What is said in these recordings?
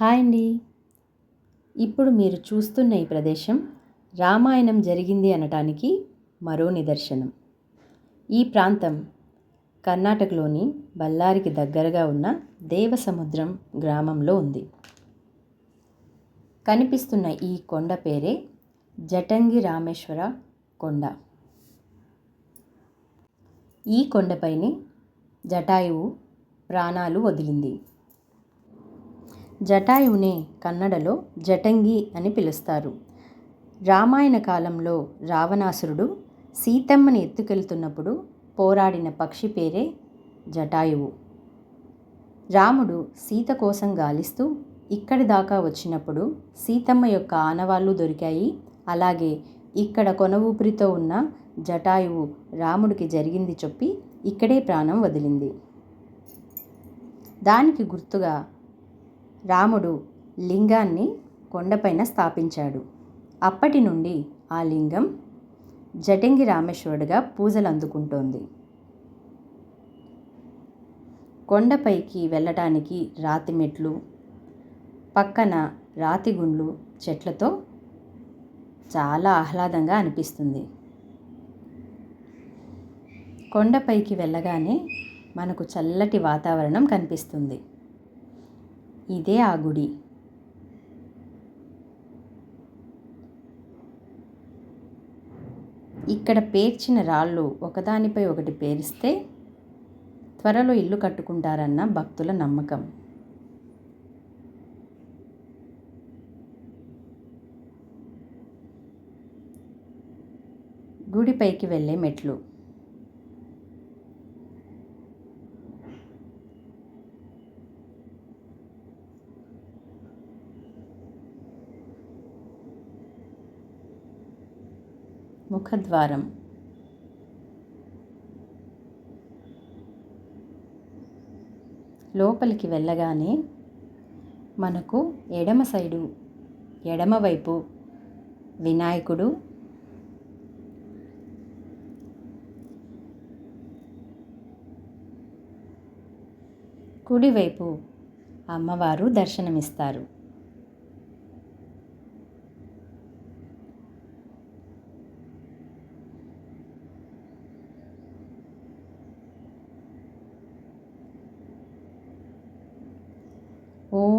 Hi అండి. ఇప్పుడు మీరు చూస్తున్న ఈ ప్రదేశం రామాయణం జరిగింది అనటానికి మరో నిదర్శనం. ఈ ప్రాంతం కర్ణాటకలోని బళ్ళారికి దగ్గరగా ఉన్న దేవసముద్రం గ్రామంలో ఉంది. కనిపిస్తున్న ఈ కొండ పేరే జటంగి రామేశ్వర కొండ. ఈ కొండపైనే జటాయువు ప్రాణాలు వదిలింది. జటాయువునే కన్నడలో జటంగి అని పిలుస్తారు. రామాయణ కాలంలో రావణాసురుడు సీతమ్మని ఎత్తుకెళ్తున్నప్పుడు పోరాడిన పక్షి పేరే జటాయువు. రాముడు సీత కోసం గాలిస్తూ ఇక్కడి దాకా వచ్చినప్పుడు సీతమ్మ యొక్క ఆనవాళ్ళు దొరికాయి. అలాగే ఇక్కడ కొన ఊపిరితో ఉన్న జటాయువు రాముడికి జరిగింది చెప్పి ఇక్కడే ప్రాణం వదిలింది. దానికి గుర్తుగా రాముడు లింగాన్ని కొండపైన స్థాపించాడు. అప్పటి నుండి ఆ లింగం జటంగి రామేశ్వరుడుగా పూజలు అందుకుంటోంది కొండపైకి వెళ్ళటానికి రాతి మెట్లు పక్కన రాతి గుండ్లు చెట్లతో చాలా ఆహ్లాదంగా అనిపిస్తుంది. కొండపైకి వెళ్ళగానే మనకు చల్లటి వాతావరణం కనిపిస్తుంది. ఇదే ఆ గుడి. ఇక్కడ పేర్చిన రాళ్ళు ఒకదానిపై ఒకటి పేరిస్తే త్వరలో ఇల్లు కట్టుకుంటారన్న భక్తుల నమ్మకం. గుడిపైకి వెళ్ళే మెట్లు. ముఖద్వారం. లోపలికి వెళ్ళగానే మనకు ఎడమ సైడు ఎడమవైపు వినాయకుడు కుడివైపు అమ్మవారు దర్శనమిస్తారు.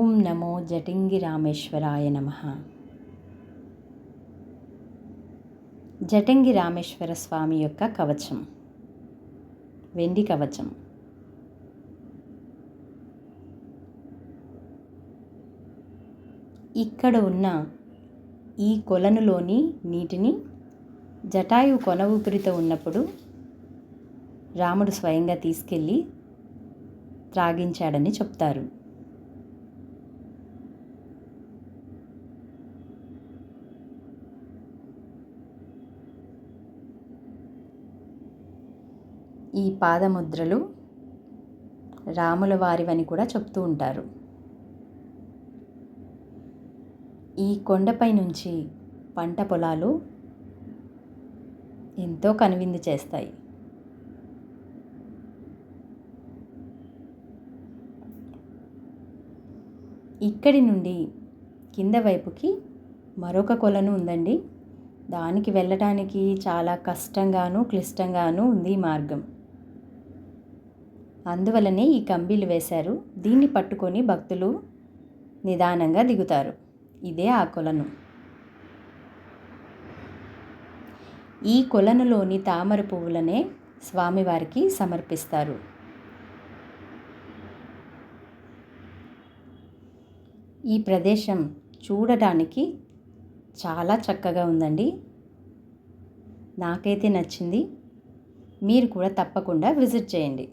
ఓం నమో జటింగి రామేశ్వరాయ నమ. జటంగి రామేశ్వర స్వామి యొక్క కవచం. వెండి కవచం. ఇక్కడ ఉన్న ఈ కొలనులోని నీటిని జటాయు కొన ఊపిరితో ఉన్నప్పుడు రాముడు స్వయంగా తీసుకెళ్ళి త్రాగించాడని చెప్తారు. ఈ పాదముద్రలు రాముల వారివని కూడా చెప్తూ ఉంటారు. ఈ కొండపై నుంచి పంట పొలాలు ఎంతో కనువిందు చేస్తాయి. ఇక్కడి నుండి కింద వైపుకి మరొక కొలను ఉందండి. దానికి వెళ్ళటానికి చాలా కష్టంగాను క్లిష్టంగాను ఉంది ఈ మార్గం. అందువలనే ఈ కంబీలు వేశారు. దీన్ని పట్టుకొని భక్తులు నిదానంగా దిగుతారు. ఇదే ఆ కొలను. ఈ కొలనులోని తామర పువ్వులనే స్వామివారికి సమర్పిస్తారు. ఈ ప్రదేశం చూడటానికి చాలా చక్కగా ఉందండి. నాకైతే నచ్చింది. మీరు కూడా తప్పకుండా విజిట్ చేయండి.